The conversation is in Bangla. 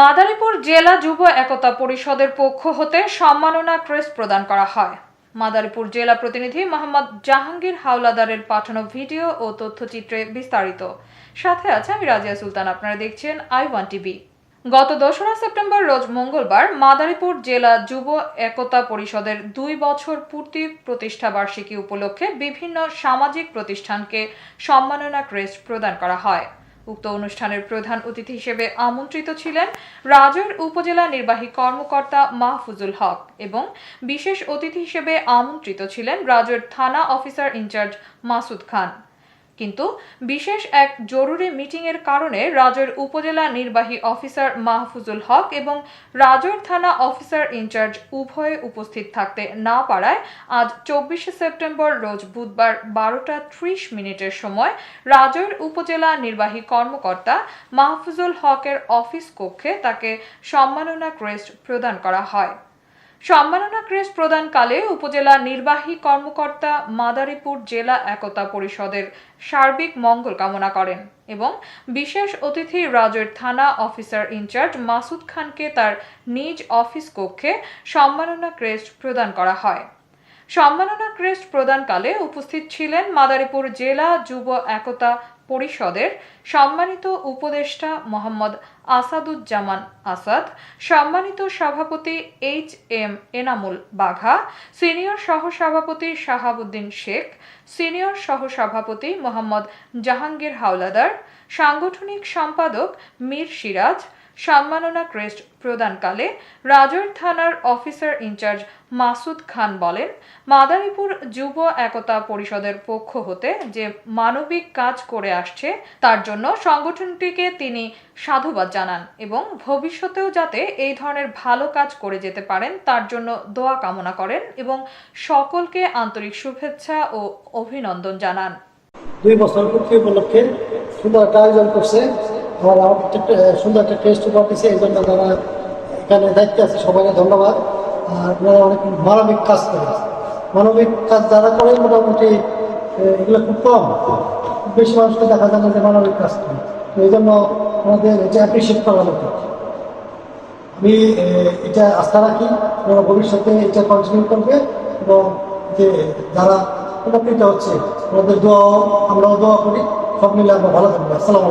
মাদারীপুর জেলা যুব একতা পরিষদের পক্ষ হতে সম্মাননা ক্রেস্ট প্রদান করা হয়। মাদারীপুর জেলা প্রতিনিধি মোহাম্মদ জাহাঙ্গীর হাওলাদারের পাঠানো ভিডিও ও তথ্যচিত্রে বিস্তারিত। সাথে আছে আমি রাজিয়া সুলতান, আপনারা দেখছেন আই ওয়ান টিভি গত দোসরা সেপ্টেম্বর, রোজ মঙ্গলবার মাদারীপুর জেলা যুব একতা পরিষদের দুই বছর পূর্তি প্রতিষ্ঠা বার্ষিকী উপলক্ষে বিভিন্ন সামাজিক প্রতিষ্ঠানকে সম্মাননা ক্রেস্ট প্রদান করা হয়। উক্ত অনুষ্ঠানের প্রধান অতিথি হিসেবে আমন্ত্রিত ছিলেন রাজৈর উপজেলা নির্বাহী কর্মকর্তা মাহফুজুল হক এবং বিশেষ অতিথি হিসেবে আমন্ত্রিত ছিলেন রাজৈর থানা অফিসার ইনচার্জ মাসুদ খান। কিন্তু বিশেষ এক জরুরি মিটিংয়ের কারণে রাজৈর উপজেলা নির্বাহী অফিসার মাহফুজুল হক এবং রাজৈর থানা অফিসার ইনচার্জ উভয়ে উপস্থিত থাকতে না পারায় আজ চব্বিশে সেপ্টেম্বর রোজ বুধবার বারোটা ত্রিশ মিনিটের সময় রাজৈর উপজেলা নির্বাহী কর্মকর্তা মাহফুজুল হকের অফিস কক্ষে তাকে সম্মাননা ক্রেস্ট প্রদান করা হয়। সম্মাননা ক্রেস্ট প্রদানকালে উপজেলা নির্বাহী কর্মকর্তা মাদারীপুর জেলা একতা পরিষদের সার্বিক মঙ্গল কামনা করেন এবং বিশেষ অতিথি রাজের থানা অফিসার ইনচার্জ মাসুদ খানকে তার নিজ অফিস কক্ষে সম্মাননা ক্রেস্ট প্রদান করা হয়। সম্মাননা ক্রেস্ট প্রদানকালে উপস্থিত ছিলেন মাদারীপুর জেলা যুব একতা পরিষদের সম্মানিত উপদেষ্টা মোহাম্মদ আসাদুজ্জামান আসাদ, সম্মানিত সভাপতি H M Enamul Bagha, senior সহসভাপতি শাহাবুদ্দিন শেখ, সিনিয়র সহসভাপতি মোহাম্মদ জাহাঙ্গীর হাওলাদার, সাংগঠনিক সম্পাদক মীর সিরাজ সম্মাননা ক্রেস্ট প্রদানকালে রাজৈর থানার অফিসার ইনচার্জ মাসুদ খান বলেন, মাদারীপুর যুব একতা পরিষদের পক্ষ হতে যে মানবিক কাজ করে আসছে, তার জন্য সংগঠনটিকে তিনি সাধুবাদ জানান এবং ভবিষ্যতেও যাতে এই ধরনের ভালো কাজ করে যেতে পারেন, তার জন্য দোয়া কামনা করেন এবং সকলকে আন্তরিক শুভেচ্ছা ও অভিনন্দন জানান। দুই বছর উপলক্ষে সুন্দর একটা আয়োজন করছে। আমার আমাকে সুন্দর একটা টেস্ট উপহার দিচ্ছে এই জন্য যারা এখানে দায়িত্বে আছে, সবাইকে ধন্যবাদ। আর আপনারা অনেক মানবিক কাজ করে মানবিক কাজ যারা করে মোটামুটি এগুলো খুব কম। বেশি মানুষকে দেখা যায় না যে মানবিক কাজ করে তো এই জন্য আমাদের এটা অ্যাপ্রিসিয়েট করা উচিত। আমি এটা আস্থা রাখি ওরা ভবিষ্যতে এটা কন্টিনিউ করবে এবং যে যারা উপকৃত হচ্ছে ওদের দোয়া, আমরাও দোয়া করি। সব মিলে আমরা ভালো থাকব। আসসালামু